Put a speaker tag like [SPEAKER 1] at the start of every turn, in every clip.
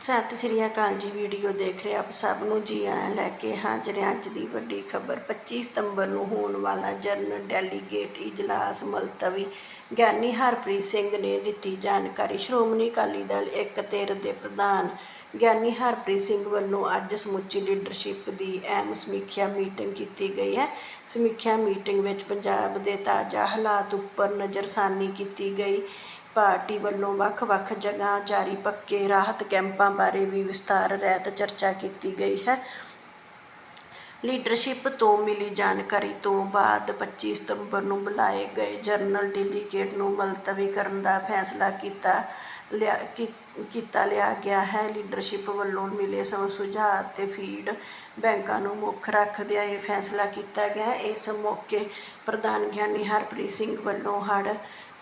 [SPEAKER 1] ਸਤਿ ਸ੍ਰੀ ਅਕਾਲ ਜੀ, ਵੀਡੀਓ ਦੇਖ ਰਹੇ ਆਪ ਸਭ ਨੂੰ ਜੀ ਆਇਆਂ ਲੈ ਕੇ ਹਾਜ਼ਰ ਹਾਂ ਅੱਜ ਦੀ ਵੱਡੀ ਖਬਰ। 25 ਸਤੰਬਰ ਨੂੰ ਹੋਣ ਵਾਲਾ ਜਨਰਲ ਡੈਲੀਗੇਟ ਇਜਲਾਸ ਮੁਲਤਵੀ, ਗਿਆਨੀ ਹਰਪ੍ਰੀਤ ਸਿੰਘ ਨੇ ਦਿੱਤੀ ਜਾਣਕਾਰੀ। ਸ਼੍ਰੋਮਣੀ ਅਕਾਲੀ ਦਲ ਇੱਕ ਧਿਰ ਦੇ ਪ੍ਰਧਾਨ, ਗਿਆਨੀ ਹਰਪ੍ਰੀਤ ਸਿੰਘ ਵੱਲੋਂ ਅੱਜ ਸਮੁੱਚੀ ਲੀਡਰਸ਼ਿਪ ਦੀ ਅਹਿਮ ਸਮੀਖਿਆ ਮੀਟਿੰਗ ਕੀਤੀ ਗਈ ਹੈ। ਸਮੀਖਿਆ ਮੀਟਿੰਗ ਵਿੱਚ ਪੰਜਾਬ ਦੇ ਤਾਜ਼ਾ ਹਾਲਾਤ ਉੱਪਰ ਨਜ਼ਰਸਾਨੀ ਕੀਤੀ ਗਈ। ਪਾਰਟੀ ਵੱਲੋਂ ਵੱਖ-ਵੱਖ ਜਗ੍ਹਾ ਜਾਰੀ ਪੱਕੇ ਰਾਹਤ ਕੈਂਪਾਂ ਬਾਰੇ ਵੀ ਵਿਸਤਾਰ ਰਹਿਤ ਚਰਚਾ ਕੀਤੀ ਗਈ ਹੈ। ਲੀਡਰਸ਼ਿਪ ਤੋਂ ਮਿਲੀ ਜਾਣਕਾਰੀ ਤੋਂ ਬਾਅਦ 25 ਸਤੰਬਰ ਨੂੰ ਬੁਲਾਏ ਗਏ ਜਨਰਲ ਡੈਲੀਗੇਟ ਨੂੰ ਮੁਲਤਵੀ ਕਰਨ ਦਾ ਫੈਸਲਾ ਕੀਤਾ ਲਿਆ, ਕੀ- ਕੀਤਾ ਲਿਆ ਗਿਆ ਹੈ। ਲੀਡਰਸ਼ਿਪ ਵੱਲੋਂ ਮਿਲੇ ਸਭ ਸੁਝਾਅ ਅਤੇ ਫੀਡ ਬੈਂਕਾਂ ਨੂੰ ਮੁੱਖ ਰੱਖਦਿਆਂ ਇਹ ਫੈਸਲਾ ਕੀਤਾ ਗਿਆ। ਇਸ ਮੌਕੇ ਪ੍ਰਧਾਨ ਗਿਆਨੀ ਹਰਪ੍ਰੀਤ ਸਿੰਘ ਵੱਲੋਂ ਹੜ੍ਹ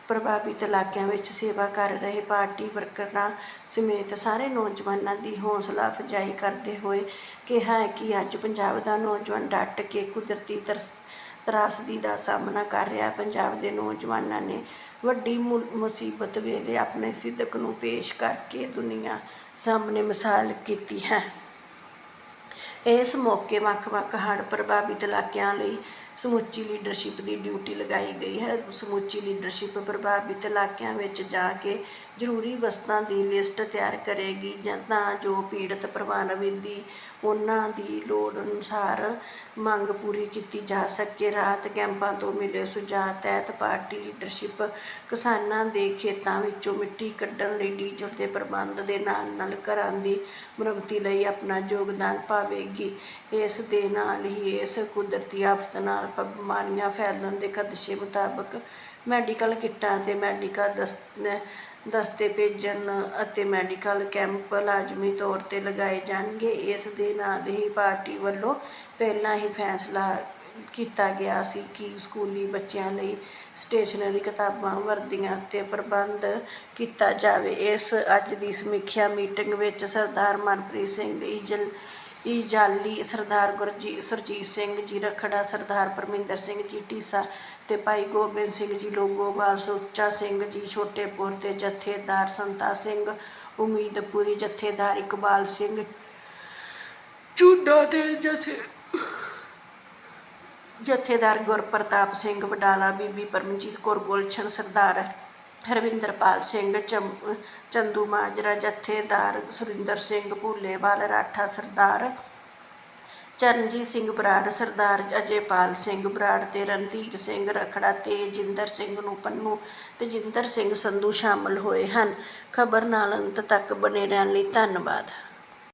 [SPEAKER 1] ਪ੍ਰਭਾਵਿਤ ਇਲਾਕਿਆਂ ਵਿੱਚ ਸੇਵਾ ਕਰ ਰਹੇ ਪਾਰਟੀ ਵਰਕਰਾਂ ਸਮੇਤ ਸਾਰੇ ਨੌਜਵਾਨਾਂ ਦੀ ਹੌਸਲਾ ਅਫਜ਼ਾਈ ਕਰਦੇ ਹੋਏ ਕਿਹਾ ਹੈ ਕਿ ਅੱਜ ਪੰਜਾਬ ਦਾ ਨੌਜਵਾਨ ਡਟ ਕੇ ਕੁਦਰਤੀ ਤਰਸ, ਤਰਾਸਦੀ ਦਾ ਸਾਹਮਣਾ ਕਰ ਰਿਹਾ ਪੰਜਾਬ ਦੇ ਨੌਜਵਾਨਾਂ ਨੇ ਵੱਡੀ ਮੁ- ਮੁਸੀਬਤ ਵੇਲੇ ਆਪਣੇ ਸਿੱਧਕ ਨੂੰ ਪੇਸ਼ ਕਰਕੇ ਦੁਨੀਆ ਸਾਹਮਣੇ ਮਿਸਾਲ ਕੀਤੀ ਹੈ। ਇਸ ਮੌਕੇ ਵੱਖ-ਵੱਖ ਹੜ੍ਹ ਪ੍ਰਭਾਵਿਤ ਇਲਾਕਿਆਂ ਲਈ ਸਮੁੱਚੀ ਲੀਡਰਸ਼ਿਪ ਦੀ ਡਿਊਟੀ ਲਗਾਈ ਗਈ ਹੈ। ਸਮੁੱਚੀ ਲੀਡਰਸ਼ਿਪ ਪ੍ਰਭਾਵਿਤ ਇਲਾਕਿਆਂ ਵਿੱਚ ਜਾ ਕੇ ਜ਼ਰੂਰੀ ਵਸਤਾਂ ਦੀ ਲਿਸਟ ਤਿਆਰ ਕਰੇਗੀ ਜਾਂ ਤਾਂ ਜੋ ਪੀੜਤ ਪ੍ਰਭਾਵਿਤ ਦੀ ਉਹਨਾਂ ਦੀ ਲੋੜ ਅਨੁਸਾਰ ਮੰਗ ਪੂਰੀ ਕੀਤੀ ਜਾ ਸਕੇ। ਰਾਹਤ ਕੈਂਪਾਂ ਤੋਂ ਮਿਲੇ ਸੁਝਾਅ ਤਹਿਤ ਪਾਰਟੀ ਲੀਡਰਸ਼ਿਪ ਕਿਸਾਨਾਂ ਦੇ ਖੇਤਾਂ ਵਿੱਚੋਂ ਮਿੱਟੀ ਕੱਢਣ ਲਈ ਡੀਜ਼ਲ ਦੇ ਪ੍ਰਬੰਧ ਦੇ ਨਾਲ ਨਾਲ ਘਰਾਂ ਦੀ ਮੁਰੰਮਤੀ ਲਈ ਆਪਣਾ ਯੋਗਦਾਨ ਪਾਵੇਗੀ। ਇਸ ਦੇ ਨਾਲ ਹੀ ਇਸ ਕੁਦਰਤੀ ਆਫਤ ਨਾਲ ਬਿਮਾਰੀਆਂ ਫੈਲਣ ਦੇ ਖਦਸ਼ੇ ਮੁਤਾਬਕ ਮੈਡੀਕਲ ਕਿੱਟਾਂ ਤੇ ਮੈਡੀਕਲ ਦਸਤ ਦਸਤੇ ਭੇਜਣ ਅਤੇ ਮੈਡੀਕਲ ਕੈਂਪ ਲਾਜ਼ਮੀ ਤੌਰ ਤੇ ਲਗਾਏ ਜਾਣਗੇ। ਇਸ ਦੇ ਨਾਲ ਹੀ ਪਾਰਟੀ ਵੱਲੋਂ ਪਹਿਲਾਂ ਹੀ ਫੈਸਲਾ ਕੀਤਾ ਗਿਆ ਸੀ ਕਿ ਸਕੂਲੀ ਬੱਚਿਆਂ ਲਈ ਸਟੇਸ਼ਨਰੀ ਕਿਤਾਬਾਂ ਵਰਦੀਆਂ ਤੇ ਪ੍ਰਬੰਧ ਕੀਤਾ ਜਾਵੇ। ਇਸ ਅੱਜ ਦੀ ਸਮੀਖਿਆ ਮੀਟਿੰਗ ਵਿੱਚ ਸਰਦਾਰ ਮਨਪ੍ਰੀਤ ਸਿੰਘ ਈਜਲ ਈ ਜਾਲੀ ਸਰਦਾਰ ਗੁਰਜੀ ਸਰਜੀਤ ਸਿੰਘ ਜੀ ਰਖੜਾ ਸਰਦਾਰ ਪਰਮਿੰਦਰ ਸਿੰਘ ਜੀ ਢੀਸਾ ਤੇ ਭਾਈ ਗੋਬਿੰਦ ਸਿੰਘ ਜੀ ਲੋਗੋਵਾਲ ਸੁੱਚਾ ਸਿੰਘ ਜੀ ਛੋਟੇਪੁਰ ਤੇ ਜਥੇਦਾਰ ਸੰਤਾ ਸਿੰਘ ਉਮੀਦਪੁਰੀ ਜਥੇਦਾਰ ਇਕਬਾਲ ਸਿੰਘ। ਚੂਡਾ ਦੇ ਜਥੇ ਜਥੇਦਾਰ ਗੁਰਪ੍ਰਤਾਪ ਸਿੰਘ ਵਡਾਲਾ ਬੀਬੀ ਪਰਮਜੀਤ ਕੌਰ ਗੁਲਸ਼ਨ ਸਰਦਾਰ ਹਰਵਿੰਦਰਪਾਲ ਸਿੰਘ, ਚੰ- ਚੰਦੂ ਮਾਜਰਾ, ਜਥੇਦਾਰ ਸੁਰਿੰਦਰ ਸਿੰਘ, ਭੁੱਲੇਵਾਲ, ਰਾਠਾ ਸਰਦਾਰ, ਚਰਨਜੀਤ ਸਿੰਘ ਬਰਾੜ, ਸਰਦਾਰ ਅਜੇਪਾਲ ਸਿੰਘ ਬਰਾੜ ਤੇ ਰਣਧੀਰ ਸਿੰਘ ਰਖੜਾ ਤੇ ਜਿੰਦਰ ਸਿੰਘ ਨੂੰ ਪੰਨੂ ਤੇ ਜਿੰਦਰ ਸਿੰਘ ਸੰਧੂ ਸ਼ਾਮਲ ਹੋਏ ਹਨ। ਖਬਰ ਨਾਲ ਅੰਤ ਤੱਕ ਬਣੇ ਰਹਿਣ ਲਈ ਧੰਨਵਾਦ।